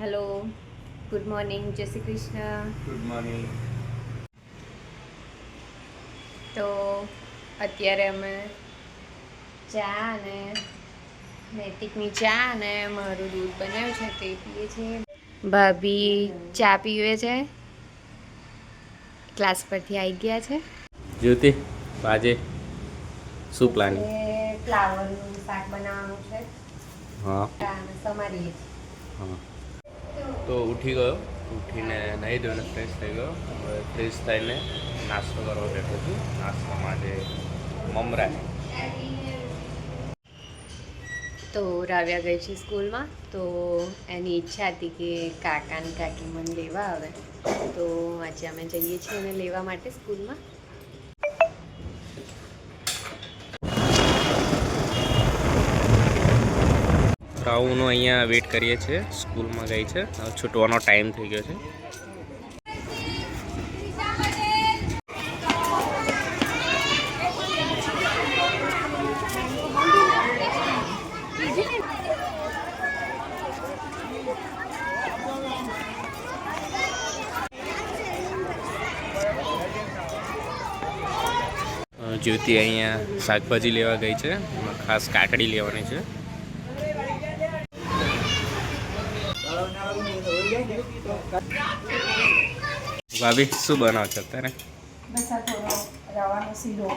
Hello good morning જય Shri Krishna good morning તો અત્યારે અમે ચા અને નૈતિકની ચા અને મારું દૂધ બનાવ્યું છે તે પીએ છીએ. ભાભી ચા પીવે છે? ક્લાસ પરથી આવી ગયા છે? જ્યોતિ આજે શું પ્લાન ફ્લાવરનું શાક બનાવવાનું છે. હા. તમારી હા. તો ઉઠી ગયો. ઉઠીને નહીં ધોઈને ફ્રેશ થઈ ગયો. ફ્રેશ થઈને નાસ્તો કરવા બેઠો છું. નાસ્તામાં જે મમરા. તો રાવ્યા ગઈ છે સ્કૂલમાં. તો એની ઈચ્છા હતી કે કાકા ને કાકી મને લેવા આવે. તો આજે અમે જઈએ છીએ એને લેવા માટે સ્કૂલમાં. રાહુનો અહીંયા વેઇટ કરીએ છીએ. સ્કૂલમાં ગઈ છે. છૂટવાનો ટાઈમ થઈ ગયો છે. જ્યોતિ અહીંયા શાકભાજી લેવા ગઈ છે. ખાસ કાકડી લેવાની છે. ભાભી શું બનાવો છો અત્યારે? બસ આ થોડો રવાનો શીરો.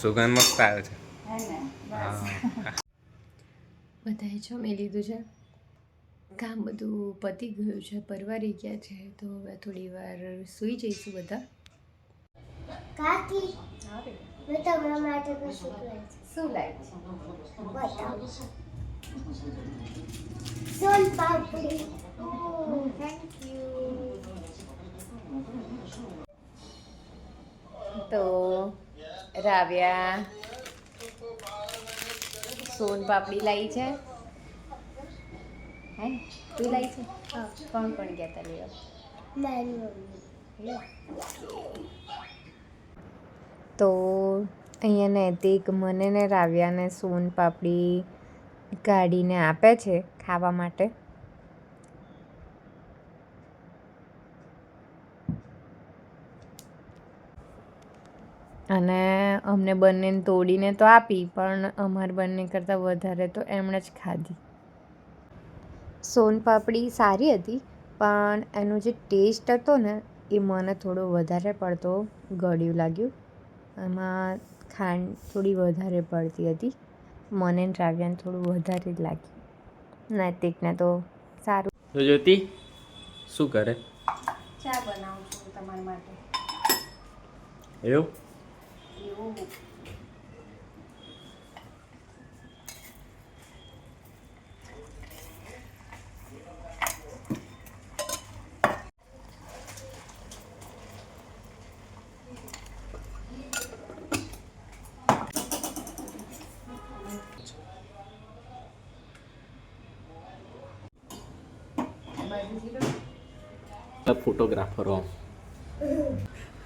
સુગંધ મસ્ત આવે છે. હે ને મેં બધાએ જમી લીધું છે. કામ બધું પતી ગયું છે પરવારી ગયા છે તો હવે થોડી વાર સૂઈ જઈશું બધા. કાકી મેં તમારા માટે કશું શું બતાવો. સોન પાપડી. થેન્ક યુ તો રાવ્યા સોન પાપડી લાવી છે. હે? તું લાવી છે? કોણ કોણ ગયા તા લેવા? તો અહીંયા નૈતિક મને ને રાવ્યાને સોન પાપડી કાઢીને આપે છે ખાવા માટે. અને અમને બંનેને તોડીને તો આપી પણ અમારે બંને કરતાં વધારે તો એમણે જ ખાધી. સોન પાપડી સારી હતી પણ એનો જે ટેસ્ટ હતો ને એ મને થોડો વધારે પડતો ગળ્યું લાગ્યું. એમાં ખાંડ થોડી વધારે પડતી હતી. મને ને રાવ્યાને થોડું વધારે જ લાગ્યું. નૈતિકને તો સારું. જ્યોતિ શું કરે? ચા બનાવું છું તમારા માટે. એવું? એવું ફોટોગ્રાફર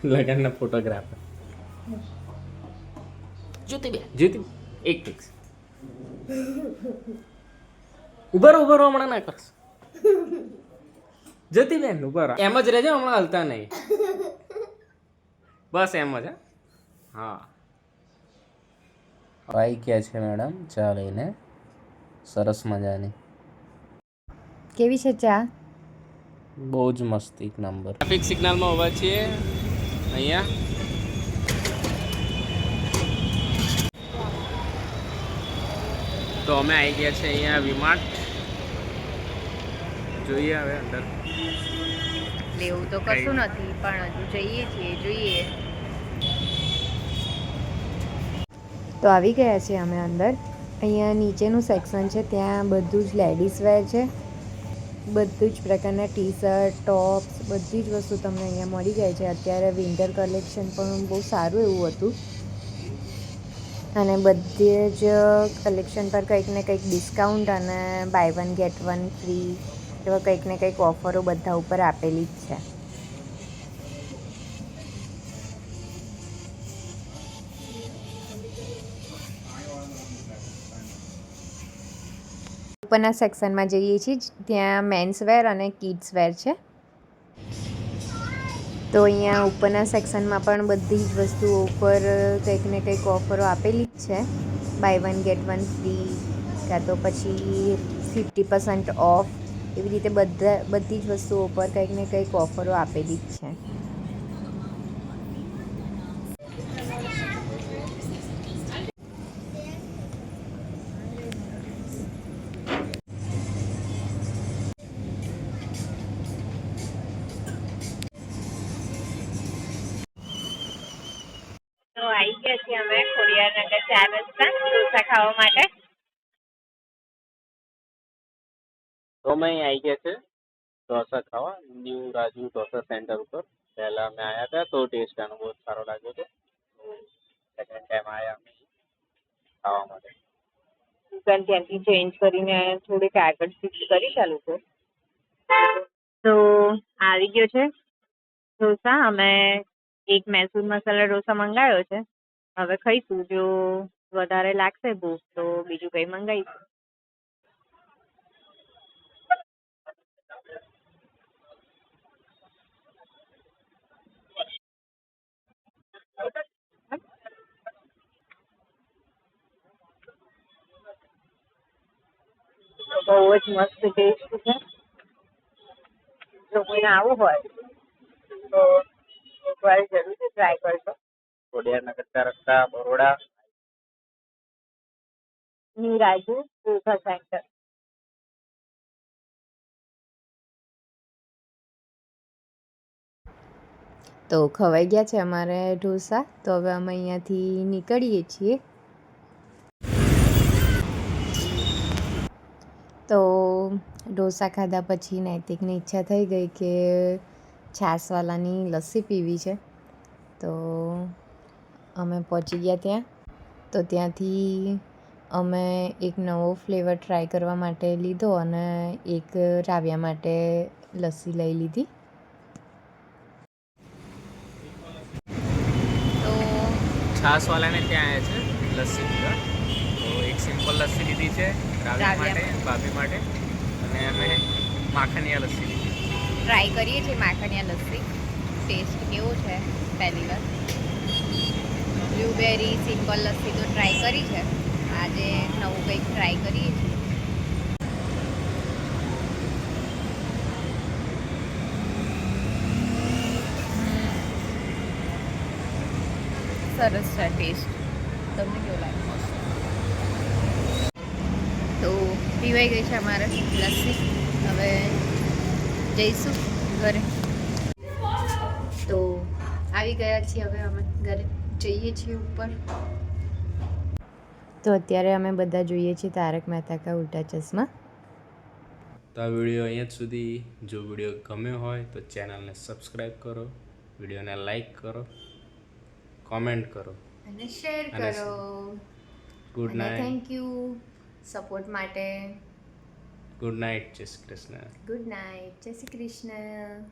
લગનના ફોટોગ્રાફર જ્યોતિ બે. જ્યોતિ એક ટિક્સ ઊભા રહો ઊભા રહો હમણાં ના કરશ. જ્યોતિ બેન ઊભા રહો. એમ જ રહેજો હમણાં હલતા નહીં. બસ એમ જ હા. ભાઈ ગયા છે મેડમ ચા લઈને. સરસ મજાની. કેવી છે ચા? બહુ જ મસ્ત એક નંબર. ટ્રાફિક સિગ્નલમાં ઊભા છીએ. અહીંયા. તો અમે આવી ગયા છે અહીંયા વિમાટ જોઈએ હવે અંદર. લેવું તો કશું નથી પણ હજુ જઈએ છીએ જોઈએ. તો આવી ગયા છે અમે અંદર. અહીંયા નીચેનું સેક્શન છે ત્યાં બધું જ લેડીઝ વેર છે. બધું જ પ્રકારના ટી શર્ટ ટોપ્સ બધી જ વસ્તુ તમને અહીંયા મળી જાય છે. અત્યારે વિન્ટર કલેક્શન પણ બહુ સારું એવું હતું. અને બધે જ કલેક્શન પર કંઈક ને કંઈક ડિસ્કાઉન્ટ અને buy one get one free એવા કંઈક ને કંઈક ઓફરો બધા ઉપર આપેલી જ છે. ઉપરના સેક્શનમાં જઈએ છીએ ત્યાં મેન્સ વેર અને કિડ્સ વેર છે. તો અહીંયા ઉપરના સેક્શનમાં પણ બધી જ વસ્તુઓ ઉપર કંઈક ને કંઈક ઓફરો આપેલી જ છે. Buy one get one free, કાં તો પછી ફિફ્ટી પર્સન્ટ ઓફ, એવી રીતે બધા, બધી જ વસ્તુઓ ઉપર કંઈક ને કંઈક ઓફરો આપેલી જ છે. તો આવી ગયા છીએ અમે ખોડિયારનગર ચાર રસ્તા ઢોસા ખાવા માટે. તો અમે અહીં આવી ગયા છે ઢોસા ખાવા ન્યૂ રાજુ ઢોસા સેન્ટર ઉપર. પહેલા અમે આવ્યા હતા તો ટેસ્ટ આનો બહુ સારો લાગ્યો હતો. સેકન્ડ ટાઈમ આવ્યા અમે ખાવા માટે. દુકાન ત્યાંથી ચેન્જ કરીને થોડીક આગળ શિફ્ટ કરી ચાલુ લોકો. તો આવી ગયો છે ઢોસા. અમે એક મૈસૂર મસાલા ઢોસા મંગાવ્યો છે. હવે ખાઈશું. જો વધારે લાગશે ભૂખ, તો બીજું કંઈ મંગાવીશું બહુ જ મસ્ત ટેસ્ટ છે. જો કોઈને આવું હોય તો એકવાર જરૂરથી ટ્રાય કરજો ખોડિયારનગર ચાર રસ્તા Baroda. New Raju dosa centre. તો ખવાઈ ગયા છે અમારે ઢોસા. તો હવે અમે અહીંયાથી નીકળીએ છીએ. તો ઢોસા ખાધા પછી નૈતિકની ઈચ્છા થઈ ગઈ કે છાશવાલાની લસ્સી પીવી છે. તો અમે પહોંચી ગયા ત્યાં. તો ત્યાંથી અમે એક નવો ફ્લેવર ટ્રાય કરવા માટે લીધો અને એક રાવ્યા માટે લસ્સી લઈ લીધી. તો છાસવાલાને ત્યાં આવ્યા છે લસ્સી પીવા. તો એક સિમ્પલ લસ્સી લીધી છે રાવ્યા માટે ભાભી માટે. અને અમે માખણીયા લસ્સી લીધી. ટ્રાય કરીએ છીએ માખણીયા લસ્સી. ટેસ્ટ કેવો છે પહેલી વાર? બ્લુબેરી સિમ્પલ લસ્સી તો ટ્રાય કરી છે. આજે નવું કંઈક ટ્રાય કરીએ છીએ. સરસ છે ટેસ્ટ તમને કેવો લાગે તો પીવાઈ ગઈ છે અમારે લસ્સી. હવે જઈશું ઘરે. તો આવી ગયા છીએ હવે અમે ઘરે. જઈએ છીએ ઉપર. તો અત્યારે અમે બધા જોઈએ છીએ તારક મહેતા કા ઉલ્ટા ચશ્મા. તો આ વીડિયો અહીંયા જ સુધી. જો વીડિયો ગમ્યો હોય તો ચેનલને સબસ્ક્રાઈબ કરો વિડીયોને લાઈક કરો કોમેન્ટ કરો. અને શેર કરો. Good night. Thank you. Support માટે. ગુડ નાઇટ જય શ્રી કૃષ્ણ ગુડ નાઇટ જય શ્રી કૃષ્ણ